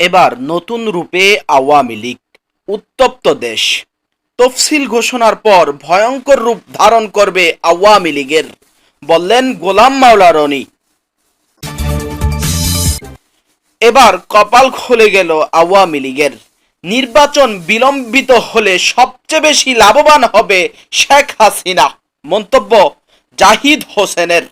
এবার নতুন রূপে আওয়ামী লীগ, উত্তপ্ত দেশ। তফসিল ঘোষণার পর ভয়ঙ্কর রূপ ধারণ করবে আওয়ামী লীগের, বললেন গোলাম মাওলা রনি। এবার কপাল খুলে গেল আওয়ামী লীগের। নির্বাচন বিলম্বিত হলে সবচেয়ে বেশি লাভবান হবে শেখ হাসিনা। মন্তব্য জাহিদ হোসেনের।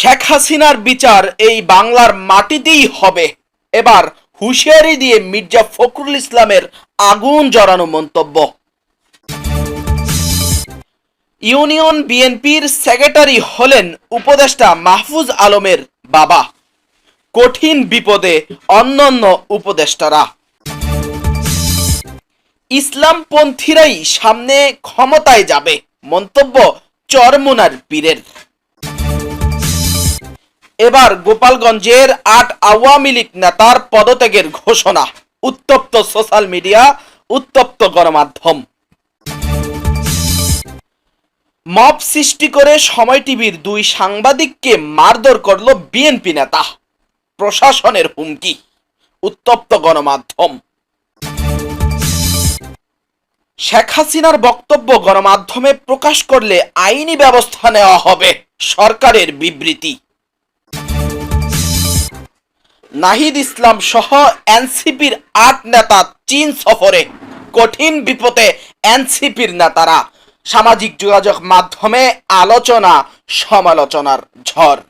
শেখ হাসিনার বিচার এই বাংলার মাটিতেই হবে। এবার হুঁশিয়ারি দিয়ে মির্জা ফখরুল ইসলামের আগুন জড়ানো মন্তব্য। ইউনিয়ন বিএনপির সেক্রেটারি হলেন উপদেষ্টা মাহফুজ আলমের বাবা। কঠিন বিপদে অন্যান্য উপদেষ্টারা। ইসলামপন্থীরাই সামনে ক্ষমতায় যাবে, মন্তব্য চরমুনার পীরের। এবার গোপালগঞ্জের আট আওয়ামী লীগ নেতার পদত্যাগের ঘোষণা, উত্তপ্ত সোশ্যাল মিডিয়া, উত্তপ্ত গণমাধ্যম। মব সৃষ্টি করে সময় টিভির দুই সাংবাদিককে মারধর করল বিএনপি নেতা। প্রশাসনের হুমকি, উত্তপ্ত গণমাধ্যম। শেখ হাসিনার বক্তব্য গণমাধ্যমে প্রকাশ করলে আইনি ব্যবস্থা নেওয়া হবে, সরকারের বিবৃতি। নাহিদ ইসলাম সহ এনসিপির আট নেতা চীন সফরে কঠিন বিপদে এনসিপির নেতারা। সামাজিক যোগাযোগ মাধ্যমে আলোচনা সমালোচনার ঝড়।